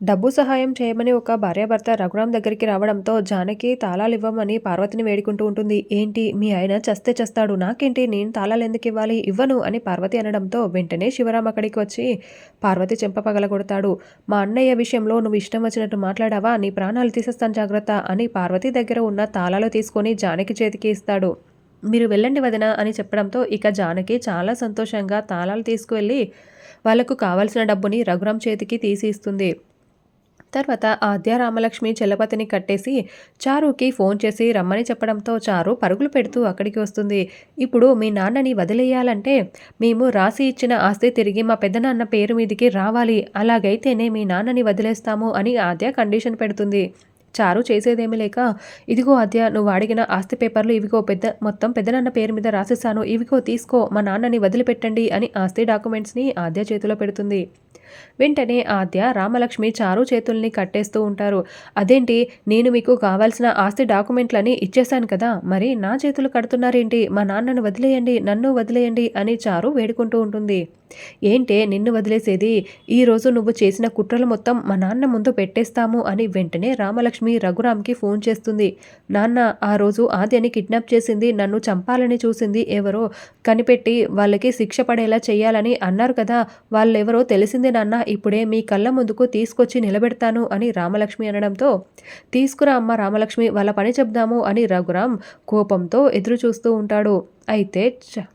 డబ్బు సహాయం చేయమని ఒక భార్యాభర్త రఘురామ్ దగ్గరికి రావడంతో జానకి తాళాలు ఇవ్వమని పార్వతిని వేడుకుంటూ ఉంటుంది. ఏంటి? మీ ఆయన చస్తే చస్తాడు. నాకేంటి? నేను తాళాలు ఎందుకు ఇవ్వాలి? ఇవ్వను అని పార్వతి అనడంతో వెంటనే శివరామ్ అక్కడికి వచ్చి పార్వతి చెంప పగలగొడతాడు. మా అన్నయ్య విషయంలో నువ్వు ఇష్టం వచ్చినట్టు మాట్లాడావా? నీ ప్రాణాలు తీసేస్తాను జాగ్రత్త అని పార్వతి దగ్గర ఉన్న తాళాలు తీసుకొని జానకి చేతికి ఇస్తాడు. మీరు వెళ్ళండి వదిన అని చెప్పడంతో ఇక జానకి చాలా సంతోషంగా తాళాలు తీసుకువెళ్ళి వాళ్ళకు కావాల్సిన డబ్బుని రఘురామ్ చేతికి తీసి ఇస్తుంది. తర్వాత ఆద్య రామలక్ష్మి చలపతిని కట్టేసి చారుకి ఫోన్ చేసి రమ్మని చెప్పడంతో చారు పరుగులు పెడుతూ అక్కడికి వస్తుంది. ఇప్పుడు మీ నాన్నని వదిలేయాలంటే మేము రాసి ఇచ్చిన ఆస్తి తిరిగి మా పెద్దనాన్న పేరు మీదికి రావాలి. అలాగైతేనే మీ నాన్నని వదిలేస్తాము అని ఆద్య కండిషన్ పెడుతుంది. చారు చేసేదేమీ లేక ఇదిగో అద్య నువ్వు అడిగిన ఆస్తి పేపర్లు ఇవిగో పెద్ద మొత్తం పెద్దనాన్న పేరు మీద రాసేసాను ఇవిగో తీసుకో మా నాన్నని వదిలిపెట్టండి అని ఆస్తి డాక్యుమెంట్స్ని ఆద్య చేతిలో పెడుతుంది. వెంటనే ఆద్య రామలక్ష్మి చారు చేతుల్ని కట్టేస్తూ ఉంటారు. అదేంటి? నేను మీకు కావాల్సిన ఆస్తి డాక్యుమెంట్లని ఇచ్చేశాను కదా. మరి నా చేతులు కడుతున్నారేంటి? మా నాన్నను వదిలేయండి నన్ను వదిలేయండి అని చారు వేడుకుంటూ ఉంటుంది. ఏంటే నిన్ను వదిలేసేది? ఈరోజు నువ్వు చేసిన కుట్రలు మొత్తం మా నాన్న ముందు పెట్టేస్తాము అని వెంటనే రామలక్ష్మి రఘురామ్కి ఫోన్ చేస్తుంది. నాన్న ఆ రోజు ఆద్యని కిడ్నాప్ చేసింది నన్ను చంపాలని చూసింది ఎవరో కనిపెట్టి వాళ్ళకి శిక్ష పడేలా చేయాలని అన్నారు కదా. వాళ్ళెవరో తెలిసింది నాన్న ఇప్పుడే మీ కళ్ళ ముందుకు తీసుకొచ్చి నిలబెడతాను అని రామలక్ష్మి అనడంతో తీసుకురా అమ్మ రామలక్ష్మి వాళ్ళ పని చెప్దాము అని రఘురామ్ కోపంతో ఎదురు చూస్తూ ఉంటాడు. అయితే చ